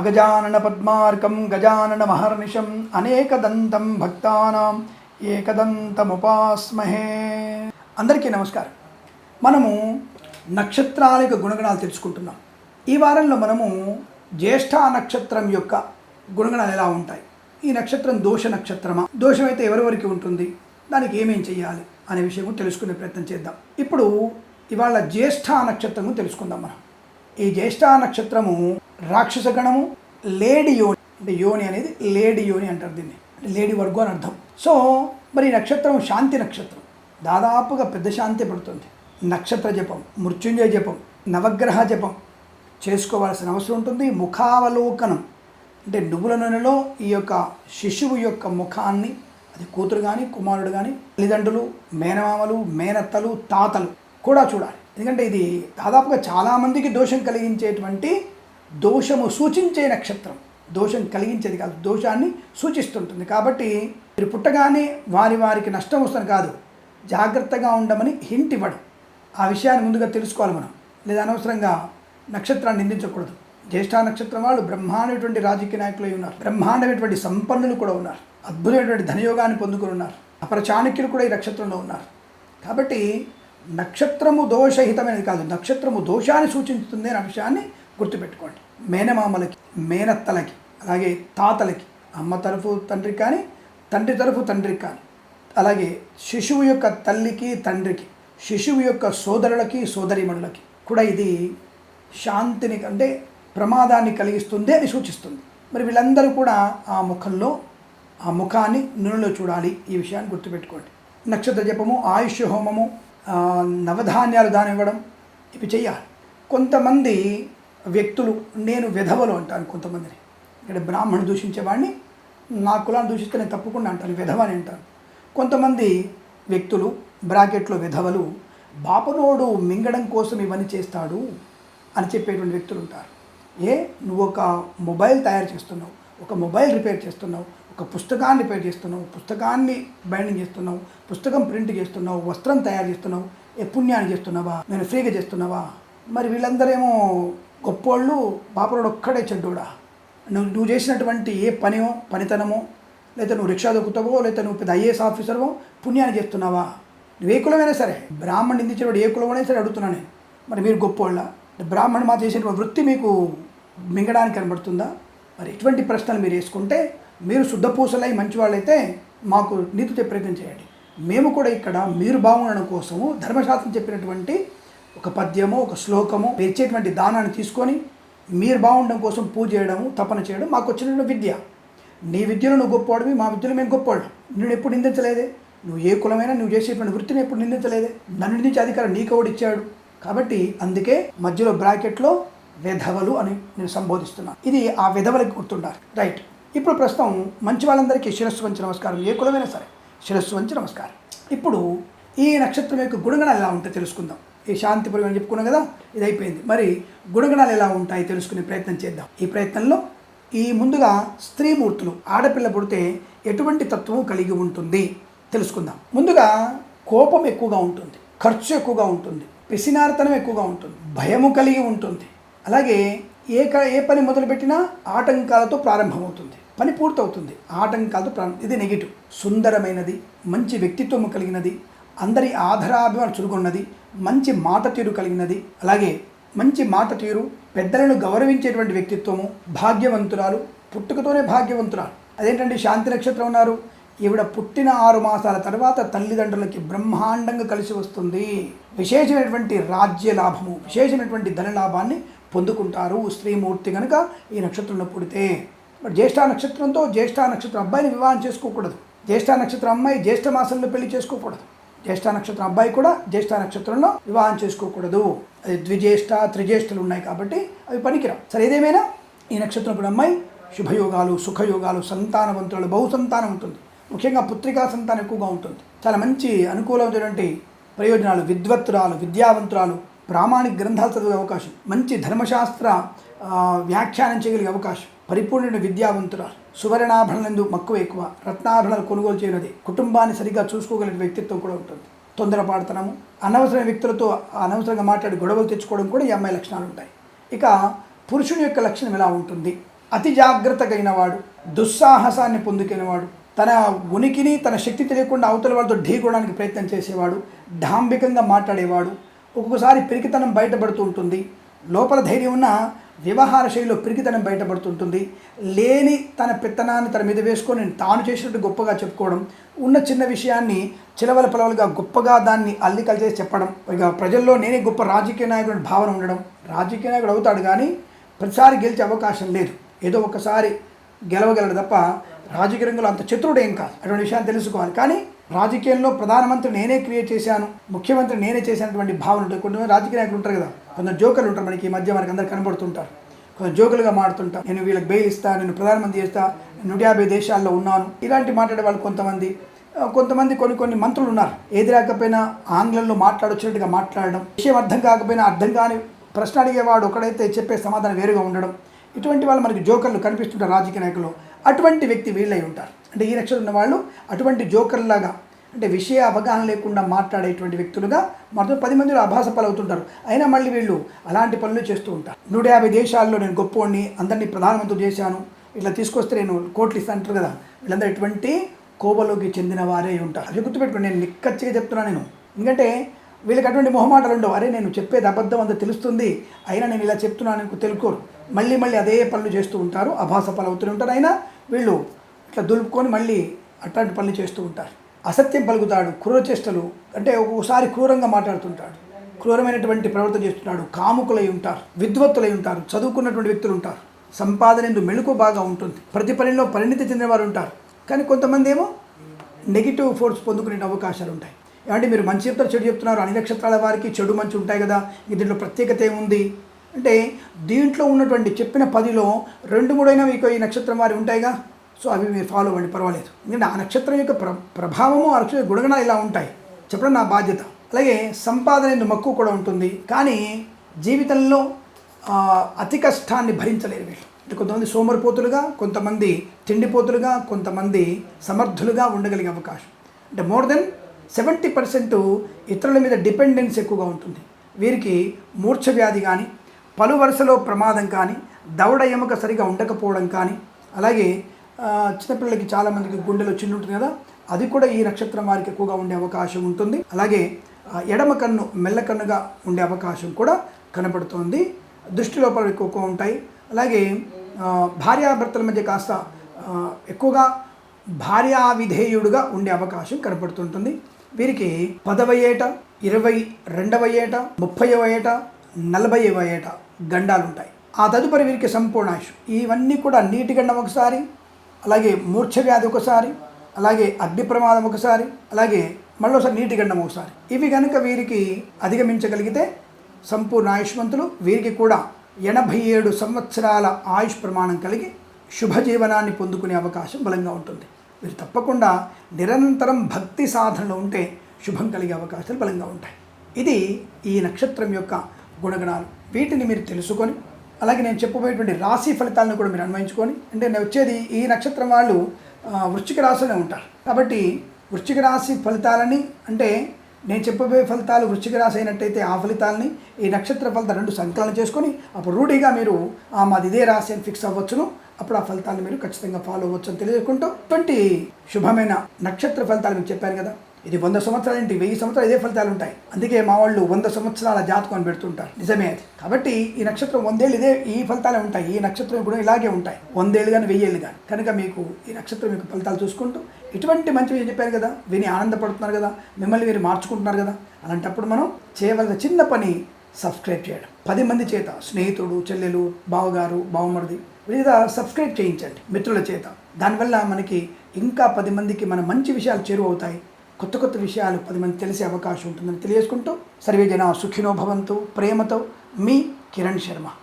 అగజానన పద్మార్కం గజానన మహర్నిశం అనేకదంతం భక్తానాం ఏకదంతముపాస్మహే అందరికీ నమస్కారం. మనము నక్షత్రాల యొక్క గుణగణాలు తెలుసుకుంటున్నాం. ఈ వారంలో మనము జ్యేష్ఠ నక్షత్రం యొక్క గుణగణాలు ఎలా ఉంటాయి? ఈ నక్షత్రం దోష నక్షత్రమా? దోషమైతే ఎవరెవరికి ఉంటుంది? దానికి ఏమేం చేయాలి? అనే విషయం తెలుసుకునే ప్రయత్నం చేద్దాం. ఇప్పుడు ఇవాళ జ్యేష్ఠ నక్షత్రము తెలుసుకుందాం మనం. ఈ జ్యేష్ఠ నక్షత్రము రాక్షస గణము లేడీ యోని అంటే యోని అనేది లేడీ యోని అంటారు దీన్ని. అంటే లేడీ వర్గం అని అర్థం. సో మరి నక్షత్రం శాంతి నక్షత్రం. దాదాపుగా పెద్ద శాంతి పడుతుంది. నక్షత్ర జపం మృత్యుంజయ జపం నవగ్రహ జపం చేసుకోవాల్సిన అవసరం ఉంటుంది. ముఖావలోకనం అంటే నువ్వుల నూనెలో ఈ యొక్క శిశువు యొక్క ముఖాన్ని అది కూతురు కానీ కుమారుడు కానీ తల్లిదండ్రులు మేనమామలు మేనత్తలు తాతలు కూడా చూడాలి. ఎందుకంటే ఇది దాదాపుగా చాలామందికి దోషం కలిగించేటువంటి దోషము సూచించే నక్షత్రం. దోషం కలిగించేది కాదు. దోషాన్ని సూచిస్తుంటుంది. కాబట్టి మీరు పుట్టగానే వారి వారికి నష్టం వస్తుంది కాదు. జాగ్రత్తగా ఉండమని హింట్ ఇవ్వడం. ఆ విషయాన్ని ముందుగా తెలుసుకోవాలి మనం. లేదా అనవసరంగా నక్షత్రాన్ని నిందించకూడదు. జ్యేష్ఠ నక్షత్రం వాళ్ళు బ్రహ్మాండమైనటువంటి రాజకీయ నాయకులు ఉన్నారు. బ్రహ్మాండమైనటువంటి సంపన్నులు కూడా ఉన్నారు. అద్భుతమైనటువంటి ధనయోగాన్ని పొందుకుని ఉన్నారు. అపర చాణక్యులు కూడా ఈ నక్షత్రంలో ఉన్నారు. కాబట్టి నక్షత్రము దోషహితమైనది కాదు. నక్షత్రము దోషాన్ని సూచిస్తుంది అనే అంశాన్ని గుర్తుపెట్టుకోండి. మేనమామలకి మేనత్తలకి అలాగే తాతలకి అమ్మ తరఫు తండ్రికి కానీ తండ్రి తరఫు తండ్రికి కానీ అలాగే శిశువు యొక్క తల్లికి తండ్రికి శిశువు యొక్క సోదరులకి సోదరిమణులకి కూడా ఇది శాంతిని అంటే ప్రమాదాన్ని కలిగిస్తుంది అని సూచిస్తుంది. మరి వీళ్ళందరూ కూడా ఆ ముఖంలో ఆ ముఖాన్ని నూనెలో చూడాలి ఈ విషయాన్ని గుర్తుపెట్టుకోండి. నక్షత్ర జపము ఆయుష్ హోమము నవధాన్యాలు దానివ్వడం ఇవి చేయాలి. కొంతమంది వ్యక్తులు నేను విధవలు అంటాను కొంతమందిని. ఇక్కడ బ్రాహ్మణుడు దూషించేవాడిని నా కులాన్ని దూషిస్తే నేను తప్పకుండా అంటాను విధవ అని అంటాను. కొంతమంది వ్యక్తులు బ్రాకెట్లో విధవలు బాపనోడు మింగడం కోసం ఇవన్నీ చేస్తాడు అని చెప్పేటువంటి వ్యక్తులు ఉంటారు. ఏ? నువ్వు ఒక మొబైల్ తయారు చేస్తున్నావు ఒక మొబైల్ రిపేర్ చేస్తున్నావు ఒక పుస్తకాన్ని రిపేర్ చేస్తున్నావు పుస్తకాన్ని బైండింగ్ చేస్తున్నావు పుస్తకం ప్రింట్ చేస్తున్నావు వస్త్రం తయారు చేస్తున్నావు ఏ పుణ్యాన్ని చేస్తున్నావా నేను ఫ్రీగా చేస్తున్నావా? మరి వీళ్ళందరేమో గొప్పోళ్ళు బాపనోడు ఒక్కడే చెడ్డోడా? నువ్వు నువ్వు చేసినటువంటి ఏ పనియో పనితనమో లేదా నువ్వు రిక్షా దొక్కుతావో లేదా నువ్వు పెద్ద ఐఏఎస్ ఆఫీసర్వో పుణ్యాన్ని చేస్తున్నావా? నువ్వు ఏ కులమైనా సరే బ్రాహ్మణ్ నిందించేవాడు ఏ కులమైనా సరే అడుగుతున్నాను నేను. మరి మీరు గొప్పోళ్ళ బ్రాహ్మణ్ మా చేసిన వృత్తి మీకు మింగడానికి కనబడుతుందా? మరి ఇటువంటి ప్రశ్నలు మీరు వేసుకుంటే మీరు శుద్ధపూసలై మంచివాళ్ళైతే మాకు నీతి చెప్పే ప్రయత్నం చేయండి. మేము కూడా ఇక్కడ మీరు బాగుండడం కోసము ధర్మశాస్త్రం చెప్పినటువంటి ఒక పద్యము ఒక శ్లోకము మీరు ఇచ్చేటువంటి దానాన్ని తీసుకొని మీరు బాగుండడం కోసం పూజ చేయడము తపన చేయడం మాకు వచ్చిన విద్య. నీ విద్యను నువ్వు గొప్పవాడివి మా విద్యను మేము గొప్పవాళ్ళం. నేను ఎప్పుడు నిందించలేదే? నువ్వు ఏ కులమైనా నువ్వు చేసేటువంటి వృత్తిని ఎప్పుడు నిందించలేదే? నన్ను నిందించే అధికారం నీకెవడు ఇచ్చాడు? కాబట్టి అందుకే మధ్యలో బ్రాకెట్లో విధవలు అని నేను సంబోధిస్తున్నాను. ఇది ఆ విధవలకు గుర్తుండాలి. రైట్. ఇప్పుడు ప్రస్తుతం మంచి వాళ్ళందరికీ శిరస్సు వంచి నమస్కారం. ఏ కులమైనా సరే శిరస్సు వంచి నమస్కారం. ఇప్పుడు ఈ నక్షత్రం యొక్క గుణగణాలు ఎలా ఉంటే తెలుసుకుందాం. ఈ శాంతిపురం అని చెప్పుకున్నాం కదా ఇది అయిపోయింది మరి గుణగణాలు ఎలా ఉంటాయి తెలుసుకునే ప్రయత్నం చేద్దాం. ఈ ప్రయత్నంలో ఈ ముందుగా స్త్రీమూర్తులు ఆడపిల్ల పుడితే ఎటువంటి తత్వం కలిగి ఉంటుంది తెలుసుకుందాం. ముందుగా కోపం ఎక్కువగా ఉంటుంది ఖర్చు ఎక్కువగా ఉంటుంది పిసినార్తనం ఎక్కువగా ఉంటుంది భయము కలిగి ఉంటుంది. అలాగే ఏ క ఏ పని మొదలుపెట్టినా ఆటంకాలతో ప్రారంభమవుతుంది పని పూర్తవుతుంది ఆటంకాలతో ప్రారంభం ఇది నెగిటివ్. సుందరమైనది మంచి వ్యక్తిత్వం కలిగినది అందరి ఆధారాభిమానం చురుకున్నది మంచి మాట తీరు కలిగినది అలాగే మంచి మాట తీరు పెద్దలను గౌరవించేటువంటి వ్యక్తిత్వము భాగ్యవంతురాలు పుట్టుకతోనే భాగ్యవంతురాలు. అదేంటండి? శాంతి నక్షత్రం ఉన్నారు ఈవిడ పుట్టిన ఆరు మాసాల తర్వాత తల్లిదండ్రులకి బ్రహ్మాండంగా కలిసి వస్తుంది. విశేషమైనటువంటి రాజ్య లాభము విశేషమైనటువంటి ధన లాభాన్ని పొందుకుంటారు స్త్రీమూర్తి కనుక ఈ నక్షత్రంలో పుడితే. మరి జ్యేష్ఠ నక్షత్రంతో జ్యేష్ఠ నక్షత్రం అబ్బాయిని వివాహం చేసుకోకూడదు. జ్యేష్ఠ నక్షత్రం అమ్మాయి జ్యేష్ఠ మాసంలో పెళ్ళి చేసుకోకూడదు. జ్యేష్ఠ నక్షత్రం అబ్బాయి కూడా జ్యేష్ఠ నక్షత్రంలో వివాహం చేసుకోకూడదు. అది ద్విజ్యేష్ఠ త్రిజ్యేష్ఠలు ఉన్నాయి కాబట్టి అవి పనికిరావు. సరే ఏదేమైనా ఈ నక్షత్రం ఇప్పుడు అమ్మాయి శుభయోగాలు సుఖయోగాలు సంతానవంతులు బహు సంతానం ఉంటుంది. ముఖ్యంగా పుత్రికా సంతానం ఎక్కువగా ఉంటుంది. చాలా మంచి అనుకూలమైనటువంటి ప్రయోజనాలు విద్వత్తురాలు విద్యావంతురాలు ప్రామాణిక గ్రంథాలు చదివే అవకాశం మంచి ధర్మశాస్త్ర వ్యాఖ్యానం చేయగలిగే అవకాశం పరిపూర్ణ విద్యావంతురాలు. సువర్ణాభరణలందు మక్కువ ఎక్కువ రత్నాభరణాలు కొనుగోలు చేయనది కుటుంబాన్ని సరిగ్గా చూసుకోగలిగిన వ్యక్తిత్వం కూడా ఉంటుంది. తొందరపాడుతనము అనవసరమైన వ్యక్తులతో అనవసరంగా మాట్లాడి గొడవలు తెచ్చుకోవడం కూడా ఈ అమ్మాయి లక్షణాలు ఉంటాయి. ఇక పురుషుని యొక్క లక్షణం ఎలా ఉంటుంది? అతి జాగ్రత్తగైన వాడు దుస్సాహసాన్ని పొందుకునేవాడు తన ఉనికిని తన శక్తి తెలియకుండా అవతల వాళ్ళతో ఢీకోవడానికి ప్రయత్నం చేసేవాడు డాంబికంగా మాట్లాడేవాడు ఒక్కొక్కసారి పిరికితనం బయటపడుతూ ఉంటుంది. లోపల ధైర్యం ఉన్న వ్యవహార శైలిలో పిరికితనం బయటపడుతుంటుంది. లేని తన పెత్తనాన్ని తన మీద వేసుకొని తాను చేసినట్టు గొప్పగా చెప్పుకోవడం ఉన్న చిన్న విషయాన్ని చిలవల పలవలుగా గొప్పగా దాన్ని అల్లికలు చేసి చెప్పడం ఇక ప్రజల్లో నేనే గొప్ప రాజకీయ నాయకుడు భావన ఉండడం రాజకీయ నాయకుడు అవుతాడు కానీ ప్రతిసారి గెలిచే అవకాశం లేదు. ఏదో ఒకసారి గెలవగలడు తప్ప రాజకీయ రంగంలో అంత చతురుడు ఏం కాదు. అటువంటి విషయాన్ని తెలుసుకోవాలి. కానీ రాజకీయంలో ప్రధానమంత్రి నేనే క్రియేట్ చేశాను ముఖ్యమంత్రి నేనే చేసినటువంటి భావన ఉంటుంది కొంతమంది రాజకీయ నాయకులు ఉంటారు కదా కొందరు జోకర్లు ఉంటారు మనకి ఈ మధ్య మనకి అందరు కనబడుతుంటారు. కొంచెం జోకులుగా మాడుతుంటారు నేను వీళ్ళకి బెయిల్ ఇస్తా నేను ప్రధానమంత్రి చేస్తా నూట యాభై దేశాల్లో ఉన్నాను. ఇలాంటి మాట్లాడే వాళ్ళు కొంతమంది కొంతమంది కొన్ని కొన్ని మంత్రులు ఉన్నారు. ఏది రాకపోయినా ఆంగ్లంలో మాట్లాడొచ్చినట్టుగా మాట్లాడడం విషయం అర్థం కాకపోయినా అర్థం కాని ప్రశ్న అడిగేవాడు ఒకడైతే చెప్పే సమాధానం వేరుగా ఉండడం ఇటువంటి వాళ్ళు మనకి జోకర్లు కనిపిస్తుంటారు రాజకీయ నాయకులు అటువంటి వ్యక్తి వీళ్ళై ఉంటారు. అంటే ఈ నక్షత్రం ఉన్న వాళ్ళు అటువంటి జోకర్లాగా అంటే విషయ అవగాహన లేకుండా మాట్లాడేటువంటి వ్యక్తులుగా మొత్తం పది మందిలో అభాస పలవుతుంటారు. అయినా మళ్ళీ వీళ్ళు అలాంటి పనులు చేస్తూ ఉంటారు. నూట యాభై దేశాల్లో నేను గొప్పవాడిని అందరినీ ప్రధానమంత్రి చేశాను. ఇట్లా తీసుకొస్తే నేను కోట్లు ఇస్తాను అంటారు కదా. వీళ్ళందరూ ఎటువంటి కోవలోకి చెందిన వారే ఉంటారు. అది గుర్తుపెట్టుకోండి నేను నిక్కచ్చిగా చెప్తున్నా నేను. ఎందుకంటే వీళ్ళకి అటువంటి మొహమాటలు ఉండవు. అరే నేను చెప్పేది అబద్ధం అంత తెలుస్తుంది. అయినా నేను ఇలా చెప్తున్నాను నీకు తెలుకోరు. మళ్ళీ మళ్ళీ అదే పనులు చేస్తూ ఉంటారు. అభాస పలుకుతూ ఉంటారు. అయినా వీళ్ళు ఇట్లా దులుపుకొని మళ్ళీ అట్లాంటి పనులు చేస్తూ ఉంటారు. అసత్యం పలుకుతాడు క్రూర చేష్టలు అంటే ఒక్కొక్కసారి క్రూరంగా మాట్లాడుతుంటాడు. క్రూరమైనటువంటి ప్రవర్తన చేస్తున్నాడు కాముకులై ఉంటారు విద్వత్తులై ఉంటారు చదువుకున్నటువంటి వ్యక్తులు ఉంటారు. సంపాదన ఎందు మెళుకు బాగా ఉంటుంది. ప్రతి పనిలో పరిణితి చెందినవారు ఉంటారు. కానీ కొంతమంది ఏమో నెగిటివ్ ఫోర్స్ పొందుకునే అవకాశాలు ఉంటాయి. ఏమంటే మీరు మంచి చెప్తారు చెడు చెప్తున్నారు అన్ని నక్షత్రాల వారికి చెడు మంచి ఉంటాయి కదా దీంట్లో ప్రత్యేకత ఏముంది? అంటే దీంట్లో ఉన్నటువంటి చెప్పిన పదిలో రెండు మూడైనా మీకు ఈ నక్షత్రం వారి ఉంటాయిగా? సో అవి మీరు ఫాలో అవ్వండి పర్వాలేదు. ఎందుకంటే ఆ నక్షత్రం యొక్క ప్ర ప్రభావము ఆ నక్షత్ర గుణగణాలు ఇలా ఉంటాయి. చెప్పడం నా బాధ్యత. అలాగే సంపాదన మక్కువ కూడా ఉంటుంది. కానీ జీవితంలో అతి కష్టాన్ని భరించలేరు వీళ్ళు. అంటే కొంతమంది సోమరిపోతులుగా కొంతమంది తిండిపోతులుగా కొంతమంది సమర్థులుగా ఉండగలిగే అవకాశం. అంటే మోర్ దెన్ సెవెంటీ పర్సెంట్ ఇతరుల మీద డిపెండెన్స్ ఎక్కువగా ఉంటుంది. వీరికి మూర్ఛ వ్యాధి కానీ పలు వరుసలో ప్రమాదం కానీ దవడ ఎముక సరిగా ఉండకపోవడం కానీ అలాగే చిన్నపిల్లలకి చాలామందికి గుండెలో చిన్న ఉంటుంది కదా అది కూడా ఈ నక్షత్రం వారికి ఎక్కువగా ఉండే అవకాశం ఉంటుంది. అలాగే ఎడమ కన్ను మెల్ల కన్నుగా ఉండే అవకాశం కూడా కనపడుతోంది. దృష్టి లోపాలు ఎక్కువగా ఉంటాయి. అలాగే భార్యాభర్తల మధ్య కాస్త ఎక్కువగా భార్యావిధేయుడుగా ఉండే అవకాశం కనపడుతుంటుంది. వీరికి పదవ ఏట ఇరవై రెండవ ఏట ముప్పైవ ఏట నలభైవ ఏట గండాలు ఉంటాయి ఆ తదుపరి వీరికి సంపూర్ణాయుష్ ఇవన్నీ కూడా నీటి గండం ఒకసారి అలాగే మూర్ఛ వ్యాధి ఒకసారి అలాగే అగ్ని ప్రమాదం ఒకసారి అలాగే మళ్ళీసారి నీటి గండం ఒకసారి. ఇవి కనుక వీరికి అధిగమించగలిగితే సంపూర్ణ ఆయుష్మంతులు వీరికి కూడా ఎనభై ఏడు సంవత్సరాల ఆయుష్ ప్రమాణం కలిగి శుభజీవనాన్ని పొందుకునే అవకాశం బలంగా ఉంటుంది. వీరు తప్పకుండా నిరంతరం భక్తి సాధనలో ఉంటే శుభం కలిగే అవకాశాలు బలంగా ఉంటాయి. ఇది ఈ నక్షత్రం యొక్క గుణగణాలు. వీటిని మీరు తెలుసుకొని అలాగే నేను చెప్పబోయేటువంటి రాశి ఫలితాలను కూడా మీరు అన్వయించుకొని అంటే నేను వచ్చేది ఈ నక్షత్రం వాళ్ళు వృశ్చిక రాశిలోనే ఉంటారు. కాబట్టి వృశ్చిక రాశి ఫలితాలని అంటే నేను చెప్పబోయే ఫలితాలు వృశ్చిక రాశి అయినట్టయితే ఆ ఫలితాలని ఈ నక్షత్ర ఫలితాలు రెండు సంకలనం చేసుకొని అప్పుడు రూఢిగా మీరు ఆ మాది ఇదే రాశి అని ఫిక్స్ అవ్వచ్చును. అప్పుడు ఆ ఫలితాలను మీరు ఖచ్చితంగా ఫాలో అవ్వచ్చు అని తెలియకుంటూ ఇటువంటి శుభమైన నక్షత్ర ఫలితాలు మీకు చెప్పాను కదా. ఇది వంద సంవత్సరాలు ఏంటి? వెయ్యి సంవత్సరాలు ఇదే ఫలితాలు ఉంటాయి. అందుకే మా వాళ్ళు వంద సంవత్సరాల జాతకం అని పెడుతుంటారు. నిజమే అది. కాబట్టి ఈ నక్షత్రం వందేళ్ళు ఇదే ఈ ఫలితాలే ఉంటాయి. ఈ నక్షత్రం కూడా ఇలాగే ఉంటాయి. వందేళ్ళు కానీ వెయ్యేళ్ళు కానీ కనుక మీకు ఈ నక్షత్రం మీకు ఫలితాలు చూసుకుంటూ ఇటువంటి మంచి విషయం చెప్పారు కదా విని ఆనందపడుతున్నారు కదా మిమ్మల్ని మీరు మార్చుకుంటున్నారు కదా అలాంటప్పుడు మనం చేయవలసిన చిన్న పని సబ్స్క్రైబ్ చేయడం. పది మంది చేత స్నేహితుడు చెల్లెలు బావగారు బావమరిది లేదా సబ్స్క్రైబ్ చేయించండి మిత్రుల చేత. దానివల్ల మనకి ఇంకా పది మందికి మన మంచి విషయాలు చేరువవుతాయి. కొత్త కొత్త విషయాలు పది మంది తెలిసే అవకాశం ఉంటుందని తెలియజేసుకుంటూ సర్వే జన సుఖినో భవంతు ప్రేమతో మీ కిరణ్ శర్మ.